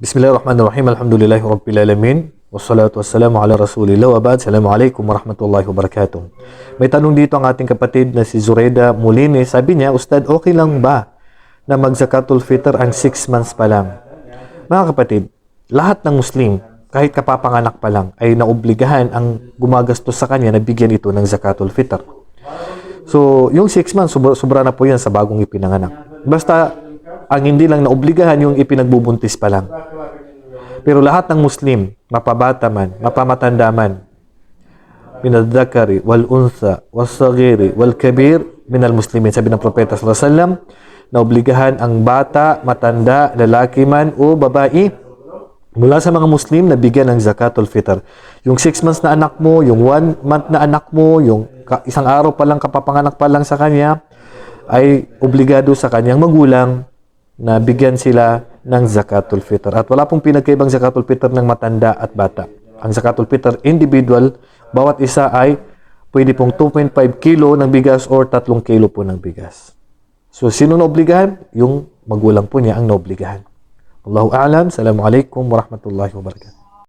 Bismillahirrahmanirrahim. Alhamdulillahi Rabbil Alamin. Wassalatu wassalamu ala Rasulillah wa ba'd. Assalamualaikum warahmatullahi wabarakatuh. May tanong dito ang ating kapatid na si Zureda Mulini. Sabi niya, Ustad, okay lang ba na mag-zakatul fitr ang 6 months pa lang? Mga kapatid, lahat ng Muslim, kahit kapapanganak pa lang, ay naobligahan ang gumagastos sa kanya na bigyan ito ng zakatul fitr. So, yung 6 months, sobra, sobra na po yan sa bagong ipinanganak. Basta, ang hindi lang naobligahan yung ipinagbubuntis pa lang. Pero lahat ng Muslim, mapabata man, mapamatanda man, min al-dhakari wal untha was saghiri wal kabir min al-muslimin sabi ng propeta sallallahu alaihi wasallam na obligahan ang bata, matanda, lalaki man o babae mula sa mga Muslim na bigyan ng zakatul fitr. Yung 6 months na anak mo, yung 1 month na anak mo, yung isang araw pa lang kapapanganak pa lang sa kanya, ay obligado sa kanyang magulang na bigyan sila ng zakatul fitr. At wala pong pinagkaibang zakatul fitr ng matanda at bata. Ang zakatul fitr individual, bawat isa ay pwede pong 2.5 kilo ng bigas or 3 kilo po ng bigas. So, sino na obligahan? Yung magulang po niya ang naobligahan. Allahu a'lam. Assalamualaikum warahmatullahi wabarakatuh.